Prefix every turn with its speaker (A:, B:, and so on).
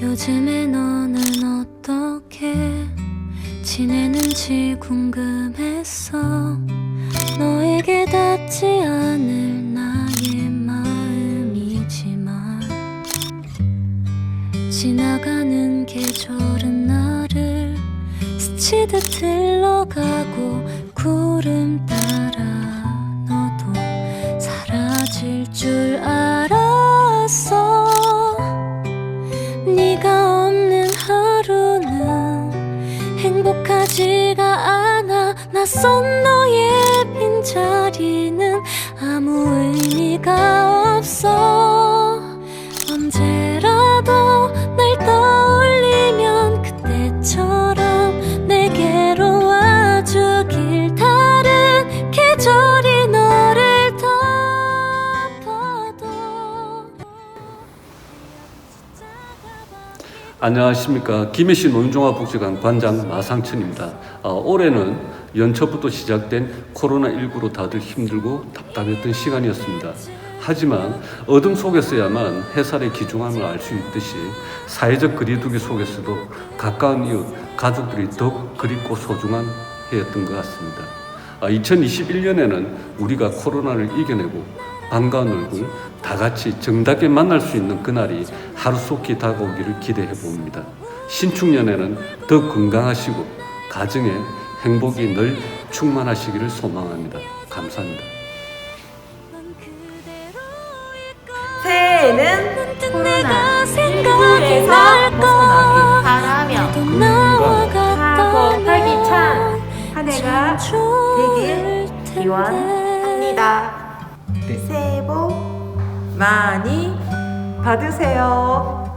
A: 요즘에 너는 어떻게 지내는지 궁금했어. 너에게 닿지 않을 나의 마음이지만 지나가는 계절은 나를 스치듯 흘러가고 낯선 너의 빈자리는 아무 의미
B: 안녕하십니까 김해시 노인종합 복지관 관장 마상천입니다. 어, 올해는 연초부터 시작된 코로나19로 다들 힘들고 답답했던 시간이었습니다. 하지만 어둠 속에서야만 해살의 귀중함을 알 수 있듯이 사회적 거리두기 속에서도 가까운 이웃, 가족들이 더욱 그립고 소중한 해였던 것 같습니다. 2021년에는 우리가 코로나를 이겨내고 반가운 얼굴 다 같이 정답게 만날 수 있는 그날이 하루속히 다가오기를 기대해 봅니다. 신축년에는 더 건강하시고 가정에 행복이 늘 충만하시기를 소망합니다. 감사합니다.
C: 새해에는 코로나
A: 내가 생각이
C: 19에서
A: 날까
C: 벗어나길 바라며 하고 활기찬 한 해가 되길 기원합니다. 새해 복 많이 받으세요.